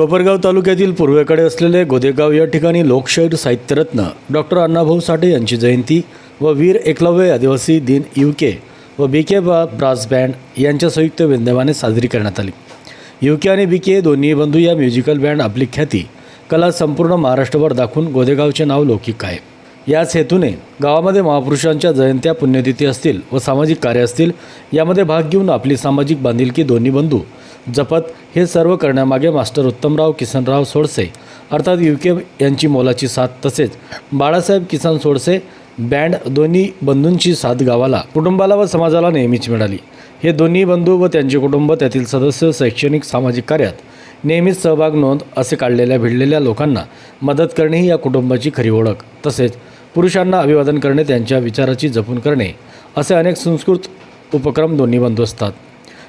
कोपरगाव तालुक्यातील पूर्वेकडे असलेले गोदेगाव या ठिकाणी लोकशाहीर साहित्यरत्न डॉक्टर अण्णाभाऊ साठे यांची जयंती व वीर एकलव्य आदिवासी दिन यू के व बी के बा ब्रास बँड यांच्या संयुक्त विद्यमाने साजरी करण्यात आली. यू के आणि बी के दोन्ही बंधू या म्युझिकल बँड आपली ख्याती कला संपूर्ण महाराष्ट्रभर दाखवून गोदेगावचे नाव लौकिक आहे. याच हेतूने गावामध्ये महापुरुषांच्या जयंत्या पुण्यतिथी असतील व सामाजिक कार्य असतील यामध्ये भाग घेऊन आपली सामाजिक बांधिलकी दोन्ही बंधू जपत हे सर्व करण्यामागे मास्टर उत्तमराव किसनराव सोडसे अर्थात यू के यांची मोलाची साथ तसेच बाळासाहेब किसन सोडसे बँड दोन्ही बंधूंची साथ गावाला कुटुंबाला व समाजाला नेहमीच मिळाली. हे दोन्ही बंधू व त्यांचे कुटुंब त्यातील सदस्य शैक्षणिक सामाजिक कार्यात नेहमीच सहभाग नोंद असे काढलेल्या भिडलेल्या लोकांना मदत करणे ही या कुटुंबाची खरी ओळख. तसेच पुरुषांना अभिवादन करणे त्यांच्या विचाराची जपून करणे असे अनेक संस्कृत उपक्रम दोन्ही बंधू असतात.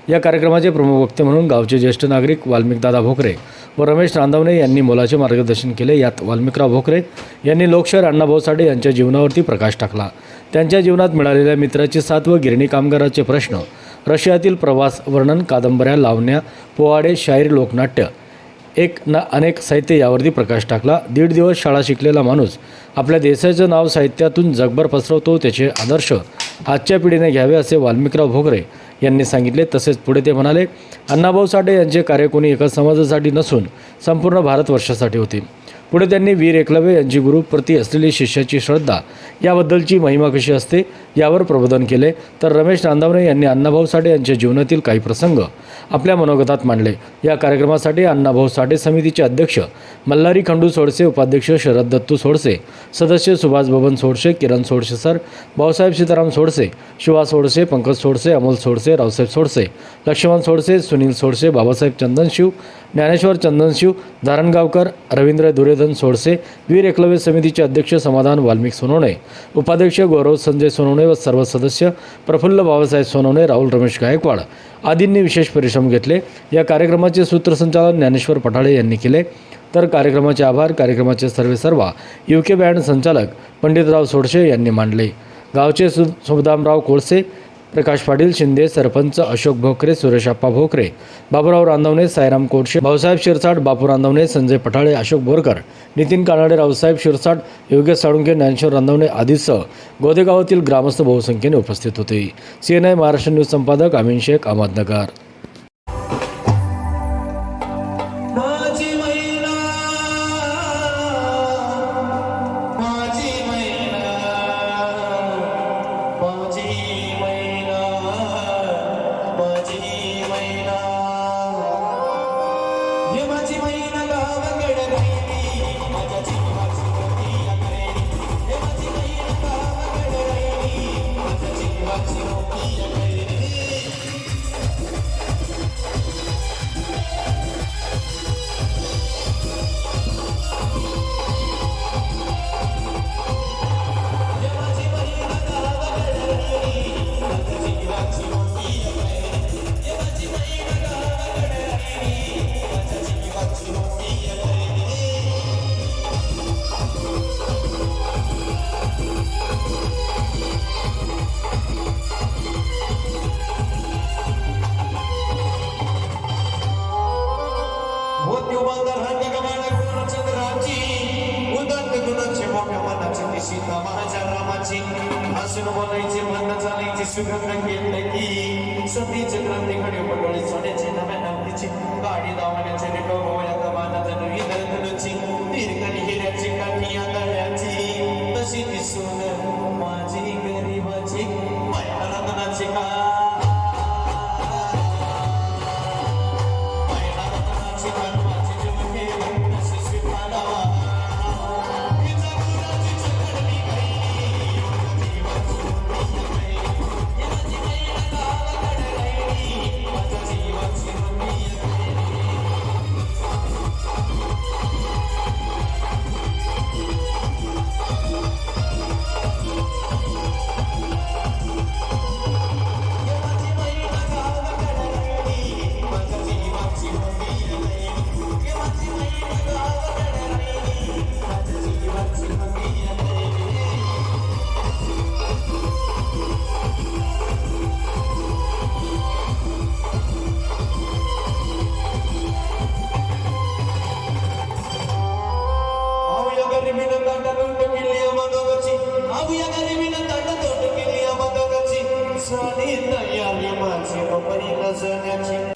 या कार्यक्रमाचे प्रमुख वक्ते म्हणून गावचे ज्येष्ठ नागरिक वाल्मिकदादा भोकरे व रमेश रांधवणे यांनी मोलाचे मार्गदर्शन केले. यात वाल्मिकराव भोकरे यांनी लोकशाहीर अण्णाभाऊ साठे यांच्या जीवनावरती प्रकाश टाकला. त्यांच्या जीवनात मिळालेल्या मित्राची साथ व गिरणी कामगाराचे प्रश्न रशियातील प्रवास वर्णन कादंबऱ्या लावण्या पोवाडे शाहीर लोकनाट्य एक ना अनेक साहित्य यावरती प्रकाश टाकला. दीड दिवस शाळा शिकलेला माणूस आपल्या देशाचं नाव साहित्यातून जगभर पसरवतो त्याचे आदर्श आजच्या पिढीने घ्यावे असे वाल्मिकराव भोगरे यांनी सांगितले. तसेच पुढे ते म्हणाले अण्णाभाऊ साठे यांचे कार्य कोणी एका समाजासाठी नसून संपूर्ण भारतवर्षासाठी होते. पुढे त्यांनी वीर एकलव्य यांची गुरुप्रती असलेली शिष्याची श्रद्धा याबद्दलची महिमा कशी असते? यावर प्रबोधन केले तर रमेश नांदावणे यांनी अण्णाभाऊ साठे यांच्या जीवनातील काही प्रसंग आपल्या मनोगतात मांडले. या कार्यक्रमासाठी अण्णाभाऊ साठे समितीचे अध्यक्ष मल्हारी खंडू सोडसे उपाध्यक्ष शरद दत्तू सोडसे सदस्य सुभाष बबन सोडसे किरण सोडसे सर भाऊसाहेब सीताराम सोडसे शिवा सोडसे पंकज सोडसे अमोल सोडसे रावसाहेब सोडसे लक्ष्मण सोडसे सुनील सोडसे बाबासाहेब चंदनशिव ज्ञानेश्वर चंदनशिव धारणगावकर रवींद्र दुर्योधन सोडसे वीर एकलव्य समितीचे अध्यक्ष समाधान वाल्मिक सोनवणे उपाध्यक्ष गौरव संजय सोनवणे व सर्व सदस्य प्रफुल्ल बाबासाहेब सोनवणे राहुल रमेश गायकवाड आदींनी विशेष परिश्रम घेतले. या कार्यक्रमाचे सूत्रसंचालन ज्ञानेश्वर पठाळे यांनी केले. तर कार्यक्रमाचे आभार कार्यक्रमाचे सर्वे सर्वा यू के बँड संचालक पंडितराव सोडशे यांनी मांडले. गावचे सु सुभदामराव कोळसे प्रकाश पाटील शिंदे सरपंच अशोक भोकरे सुरेशाप्पा भोकरे बाबुराव रांदवणे सायराम कोटशे भाऊसाहेब शिरसाट बापू रांधवणे संजय पठाळे अशोक बोरकर नितीन कानाडे रावसाहेब शिरसाट योगेश साळुंके ज्ञानेश्वर रांधवणे आदीसह गोदेगावातील ग्रामस्थ बहुसंख्येने उपस्थित होते. C N I Maharashtra news संपादक अमीन शेख अहमदनगर. मृत्यूबंदर हंड गमाळ गुणचंद्राची उदंत गुणाची मोठ्या मनाची ती सीता रामाची. हसून बोलायची मन चालायची सुगंध केली सतीचे ग्रंथी खडे सोन्याची नव्या गाडी दावण्याचे निटो गोव्यात मानात नवी दर्दनची दीर्घनी हिऱ्याची काठी तशी ती बघूया गरिबीनं ताटातोट केली या बदकाची झाली तयारी माझी मुंबईला जाण्याची.